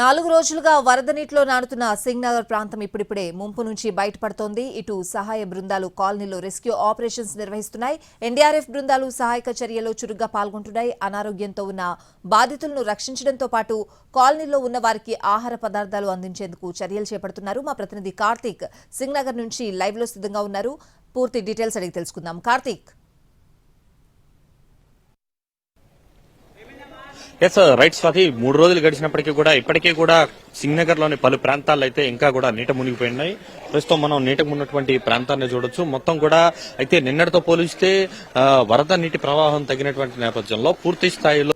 నాలుగు రోజులుగా వరద నీటిలో నాడుతున్న సింగ్నగర్ ప్రాంతం ఇప్పుడిప్పుడే ముంపు నుంచి బయటపడుతోంది. ఇటు సహాయ బృందాలు కాలనీలో రెస్క్యూ ఆపరేషన్స్ నిర్వహిస్తున్నాయి. ఎన్డీఆర్ఎఫ్ బృందాలు సహాయక చర్యలో చురుగ్గా పాల్గొంటున్నాయి. అనారోగ్యంతో ఉన్న బాధితులను రక్షించడంతో పాటు కాలనీలో ఉన్న వారికి ఆహార పదార్థాలు అందించేందుకు చర్యలు చేపడుతున్నారు. మా ప్రతినిధి కార్తీక్ సింగ్నగర్ నుంచి లైవ్లో సిద్ధంగా ఉన్నారు. పూర్తి డీటెయిల్స్ అడిగి తెలుసుకుందాం. కార్తీక్. ఎస్ రైట్ స్వాతి మూడు రోజులు గడిచినప్పటికీ కూడా ఇప్పటికీ కూడా సింగనగర్లోని పలు ప్రాంతాల్లో అయితే ఇంకా కూడా నీట మునిగిపోయినాయి. ప్రస్తుతం మనం నీట ఉన్నటువంటి ప్రాంతాన్ని చూడొచ్చు. మొత్తం కూడా అయితే నిన్నటితో పోలిస్తే వరద నీటి ప్రవాహం తగినటువంటి నేపథ్యంలో పూర్తి స్థాయిలో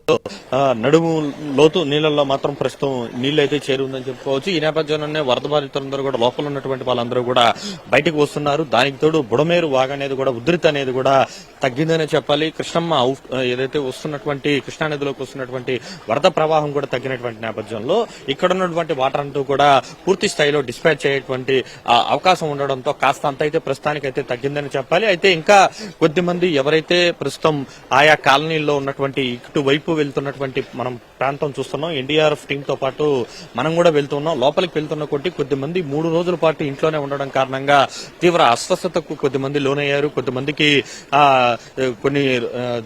నడుము లోతు నీళ్ళల్లో మాత్రం ప్రస్తుతం నీళ్ళు అయితే చేరుందని చెప్పుకోవచ్చు. ఈ నేపథ్యంలోనే వరద బాధితులందరూ కూడా లోపల ఉన్నటువంటి వాళ్ళందరూ కూడా బయటకు వస్తున్నారు. దానికి తోడు బుడమేరు వాగ అనేది కూడా ఉధృతి అనేది కూడా తగ్గిందనే చెప్పాలి. కృష్ణమ్మ ఏదైతే వస్తున్నటువంటి కృష్ణా నదిలోకి వస్తున్నటువంటి వరద ప్రవాహం కూడా తగ్గినటువంటి నేపథ్యంలో ఇక్కడ ఉన్నటువంటి వాటర్ అంటూ కూడా పూర్తి స్థాయిలో డిస్పాచ్ అయ్యేటువంటి అవకాశం ఉండడంతో కాస్త అంత అయితే ప్రస్తుతానికి అయితే తగ్గిందని చెప్పాలి. అయితే ఇంకా కొద్ది మంది ఎవరైతే ప్రస్తుతం ఆయా కాలనీల్లో ఉన్నటువంటి ఇటు వైపు వెళ్తున్నటువంటి మనం ప్రాంతం చూస్తున్నాం ఎన్డీఆర్ఎఫ్ టీం తో పాటు మనం కూడా వెళ్తున్నాం. లోపలికి వెళ్తున్న కొట్టి కొద్ది మంది మూడు రోజుల పాటు ఇంట్లోనే ఉండడం కారణంగా తీవ్ర అస్వస్థతకు కొద్ది మంది లోనయ్యారు. కొద్ది మందికి ఆ, కొన్ని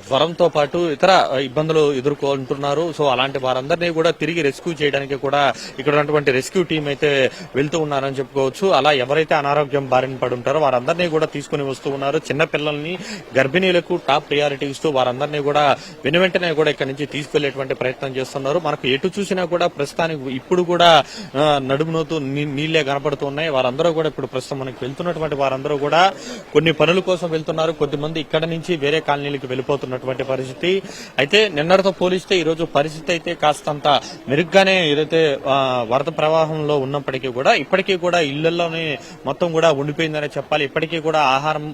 జ్వరంతో పాటు ఇతర ఇబ్బందులు ఎదుర్కొంటున్నారు. సో అలాంటి వారందరినీ కూడా తిరిగి రెస్క్యూ చేయడానికి కూడా ఇక్కడ ఉన్నటువంటి రెస్క్యూ టీం అయితే వెళ్తూ ఉన్నారని చెప్పుకోవచ్చు. అలా ఎవరైతే అనారోగ్యం బారిన పడి ఉంటారో వారందరినీ కూడా తీసుకుని వస్తూ ఉన్నారు. చిన్న పిల్లల్ని గర్భిణీలకు టాప్ ప్రియారిటీ ఇస్తూ వారందరినీ కూడా వెను వెంటనే కూడా ఇక్కడ నుంచి తీసుకెళ్ళేటువంటి ప్రయత్నం చేస్తున్నారు. మనకు ఎటు చూసినా కూడా ప్రస్తుతానికి ఇప్పుడు కూడా ఆ, నడుమునోతూ నీ- నీళ్ళే కనపడుతున్నాయి. వారందరూ కూడా ఇప్పుడు ప్రస్తుతం మనకి వెళ్తున్నటువంటి వారందరూ కూడా కొన్ని పనుల కోసం వెళ్తున్నారు. కొద్దిమంది ఇక్కడ నుంచి వేరే కాలనీలకు వెళ్ళిపోతున్నటువంటి పరిస్థితి. అయితే నిన్నటితో పోలిస్తే ఈరోజు పరిస్థితి అయితే కాస్తంత మెరుగ్గానే ఏదైతే వరద ప్రవాహంలో ఉన్నప్పటికీ కూడా ఇప్పటికీ కూడా ఇళ్ళలోనే మొత్తం కూడా ఉండిపోయిందనే చెప్పాలి. ఇప్పటికీ కూడా ఆహారం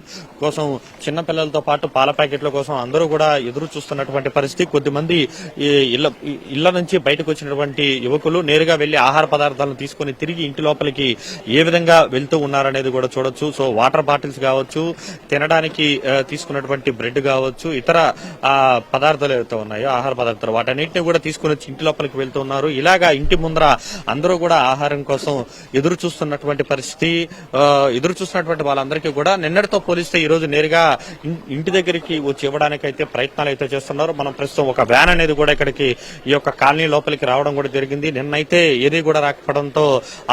కోసం చిన్న పిల్లలతో పాటు పాల ప్యాకెట్ల కోసం అందరూ కూడా ఎదురు చూస్తున్నటువంటి పరిస్థితి. కొద్దిమంది ఈ ఇళ్ళ ఈ ఇళ్ళ నుంచి బయటకు వచ్చినటువంటి యువకులు నేరుగా వెళ్ళి ఆహార పదార్థాలను తీసుకొని తిరిగి ఇంటి లోపలికి ఏ విధంగా వెళ్తూ ఉన్నారనేది కూడా చూడొచ్చు. సో వాటర్ బాటిల్స్ కావచ్చు తినడానికి తీసుకున్నటువంటి బ్రెడ్ కావచ్చు ఇతర పదార్థాలు ఏవైతే ఉన్నాయో ఆహార పదార్థాలు వాటన్నింటినీ కూడా తీసుకుని వచ్చి ఇంటి లోపలికి వెళ్తూ ఉన్నారు. ఇలాగా ఇంటి ముందర అందరూ కూడా ఆహారం కోసం ఎదురు చూస్తున్నటువంటి పరిస్థితి ఎదురు చూస్తున్నటువంటి వాళ్ళందరికీ కూడా నిన్నటితో పోలిస్తే ఈ రోజు నేరుగా ఇంటి దగ్గరికి వచ్చి ఇవ్వడానికి అయితే ప్రయత్నాలు అయితే చేస్తున్నారు. మనం ప్రస్తుతం ఒక వ్యాన్ అనేది కూడా ఇక్కడికి ఈ యొక్క కాలనీ లోపలికి రావడం కూడా జరిగింది. నిన్నైతే ఏది కూడా రాకపోవడంతో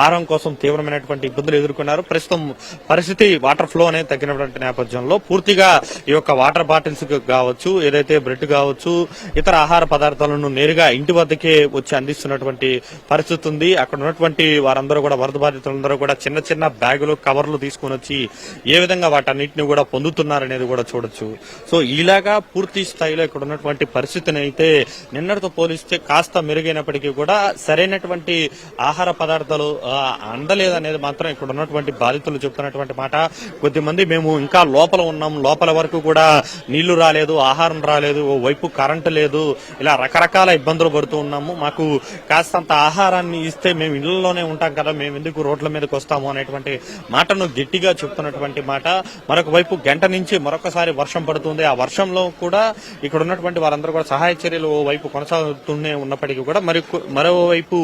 ఆహారం కోసం తీవ్రమైనటువంటి ఇబ్బందులు ఎదుర్కొన్నారు. ప్రస్తుతం పరిస్థితి వాటర్ ఫ్లో అనేది తగ్గినటువంటి నేపథ్యంలో పూర్తిగా ఈ యొక్క వాటర్ బాటిల్స్ కావచ్చు ఏదైతే బ్రెడ్ కావచ్చు ఇతర ఆహార పదార్థాలను నేరుగా ఇంటి వద్దకే వచ్చి అందిస్తున్నటువంటి పరిస్థితి ఉంది అక్కడ ఉన్నటువంటి వారందరూ కూడా వరద బాధితులందరూ కూడా చిన్న చిన్న బ్యాగులు కవర్లు తీసుకుని వచ్చి ఏ విధంగా వాటన్నిటిని కూడా పొందుతున్నారనేది కూడా చూడొచ్చు. సో ఇలాగా పూర్తి స్థాయిలో ఇక్కడ ఉన్నటువంటి పరిస్థితిని అయితే నిన్నటితో పోలిస్తే కాస్త మెరుగైనప్పటికీ కూడా సరైనటువంటి ఆహార పదార్థాలు అందలేదు అందలేదనేది మాత్రం ఇక్కడ ఉన్నటువంటి బాధితులు చెప్తున్నటువంటి మాట. కొద్దిమంది మేము ఇంకా లోపల ఉన్నాం. లోపల వరకు కూడా నీళ్ళు రాలేదు ఆహారం రాలేదు ఓ వైపు కరెంటు లేదు. ఇలా రకరకాల ఇబ్బందులు పడుతూ ఉన్నాము. మాకు కాస్తంత ఆహారాన్ని ఇస్తే మేము ఇళ్ళలోనే ఉంటాం కదా మేము ఎందుకు రోడ్ల మీదకి వస్తాము అనేటువంటి మాటను గట్టిగా చెప్తున్నటువంటి మాట. మరొక వైపు గంట నుంచి మరొకసారి వర్షం పడుతుంది. ఆ వర్షంలో కూడా ఇక్కడ ఉన్నటువంటి వారందరూ కూడా సహాయ చర్యలు ఓ వైపు కొనసాగుతూనే ఉన్నప్పటికీ కూడా మరి మరోవైపు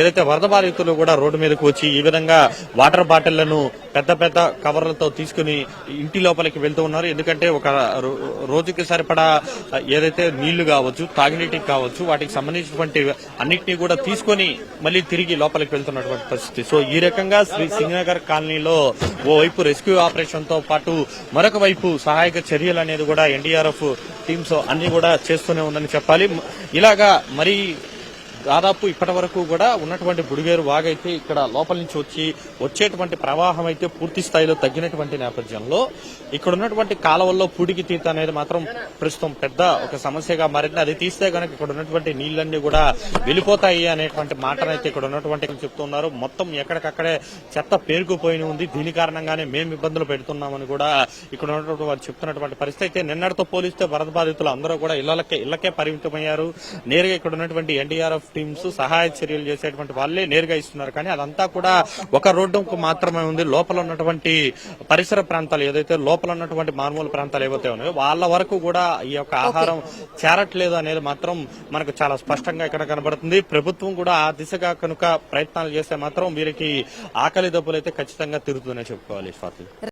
ఏదైతే వరద బాధితులు కూడా రోడ్డు మీదకు వచ్చి ఈ విధంగా వాటర్ బాటిళ్ళను పెద్ద పెద్ద కవర్లతో తీసుకుని ఇంటి లోపలికి వెళ్తూ ఉన్నారు. ఎందుకంటే ఒక రో- రోజుకి సరిపడా ఏదైతే నీళ్ళు కావచ్చు తాగినీటికి కావచ్చు వాటికి సంబంధించినటువంటి అన్నిటినీ కూడా తీసుకొని మళ్ళీ తిరిగి లోపలికి వెళ్తున్నటువంటి పరిస్థితి. సో ఈ రకంగా శ్రీ సింగనగర్ కాలనీలో ఓ వైపు రెస్క్యూ ఆపరేషన్తో పాటు మరొక వైపు సహాయక చర్యలు అనేది కూడా ఎన్డీఆర్ఎఫ్ టీమ్స్ అన్ని కూడా చేస్తూనే ఉందని చెప్పాలి. ఇలాగా మరి దాదాపు ఇప్పటి వరకు కూడా ఉన్నటువంటి బుడిగేరు వాగైతే ఇక్కడ లోపల నుంచి వచ్చి వచ్చేటువంటి ప్రవాహం అయితే పూర్తి స్థాయిలో తగ్గినటువంటి నేపథ్యంలో ఇక్కడ ఉన్నటువంటి కాలువల్లో పూడికి తీత అనేది మాత్రం ప్రస్తుతం పెద్ద ఒక సమస్యగా మారింది. అది తీస్తే కనుక ఇక్కడ ఉన్నటువంటి నీళ్ళన్నీ కూడా వెళ్ళిపోతాయి అనేటువంటి మాటనైతే ఇక్కడ ఉన్నటువంటి చెప్తున్నారు మొత్తం ఎక్కడికక్కడే చెత్త పేరుకుపోయి ఉంది. దీని కారణంగానే మేము ఇబ్బందులు పెడుతున్నామని కూడా ఇక్కడ ఉన్నటువంటి వారు చెప్తున్నటువంటి పరిస్థితి అయితే నిన్నటితో పోలిస్తే వరద బాధితులు అందరూ కూడా ఇళ్ళకే ఇళ్ళకే పరిమితమయ్యారు. నేరుగా ఇక్కడ ఉన్నటువంటి ఎన్డీఆర్ఎఫ్ టీమ్స్ సహాయ చర్యలు చేసేటువంటి వాళ్ళే నేరుగా ఇస్తున్నారు. కానీ అదంతా కూడా ఒక రోడ్డుకు మాత్రమే ఉంది. లోపల ఉన్నటువంటి పరిసర ప్రాంతాలు ఏదైతే లోపల ఉన్నటువంటి మారుమూల ప్రాంతాలు ఏవైతే ఉన్నాయో వాళ్ళ వరకు కూడా ఈ యొక్క ఆహారం చేరట్లేదు అనేది మాత్రం మనకు చాలా స్పష్టంగా ఇక్కడ కనబడుతుంది. ప్రభుత్వం కూడా ఆ దిశగా కనుక ప్రయత్నాలు చేస్తే మాత్రం వీరికి ఆకలి దప్పులు అయితే ఖచ్చితంగా తిరుగుతూనే చెప్పుకోవాలి స్వాతి.